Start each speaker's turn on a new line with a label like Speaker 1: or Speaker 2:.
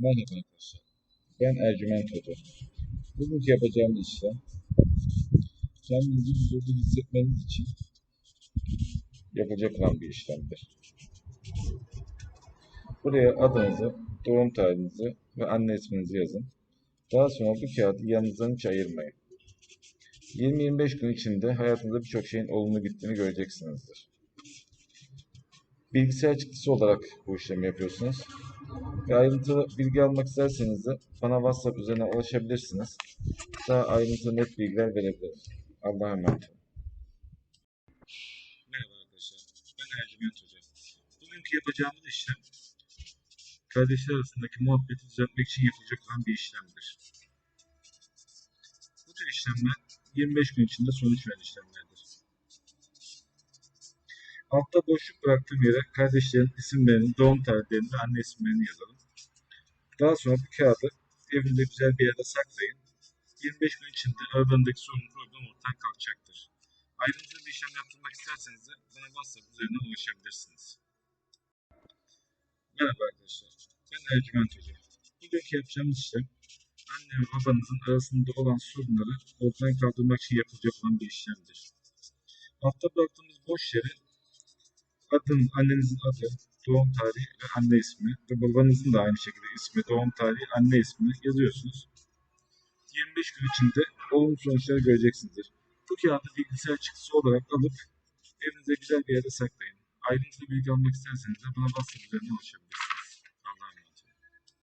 Speaker 1: Merhaba arkadaşlar. Ben Ercüment Hoca. Bugünkü yapacağımız işlem kendinizi huzurlu hissetmeniz için yapılacak olan bir işlemdir. Buraya adınızı, doğum tarihinizi ve anne isminizi yazın. Daha sonra bu kağıdı yanınızdan hiç ayırmayın. 20-25 gün içinde hayatınızda birçok şeyin olumlu gittiğini göreceksinizdir. Bilgisayar çıktısı olarak bu işlemi yapıyorsunuz. Ve ayrıntılı bilgi almak isterseniz de bana WhatsApp üzerinden ulaşabilirsiniz. Daha ayrıntılı net bilgiler verebilirim. Allah'a emanet olun. Merhaba arkadaşlar. Ben Ercüment Hoca. Bugünkü yapacağımız işlem kardeşler arasındaki muhabbeti düzeltmek için yapılacak olan bir işlemdir. Bu tür işlemler 25 gün içinde sonuç veren işlemlerdir. Altta boşluk bıraktığım yere kardeşlerin isimlerini, doğum tarihlerini ve anne isimlerini yazalım. Daha sonra bu kağıdı evinizde güzel bir yerde saklayın. 25 gün içinde aralarındaki sorun problem ortadan kalkacaktır. Ayrıntılı bir işlem yaptırmak isterseniz de bana WhatsApp üzerinden ulaşabilirsiniz. Merhaba arkadaşlar. Ben Ercüment Hoca. Bugünkü yapacağımız işlem anne ve babanızın arasında olan sorunları ortadan kaldırmak için yapılacak olan bir işlemdir. Altta bıraktığımız boş yere adın, annenizin adı, doğum tarihi ve anne ismi ve babanızın da aynı şekilde ismi, doğum tarihi, anne ismi yazıyorsunuz. 25 gün içinde olumlu sonuçları göreceksinizdir. Bu kağıdı bilgisayar çıktısı olarak alıp evinizde güzel bir yerde saklayın. Ayrıntılı bilgi almak isterseniz de bana WhatsApp üzerinden ulaşabilirsiniz.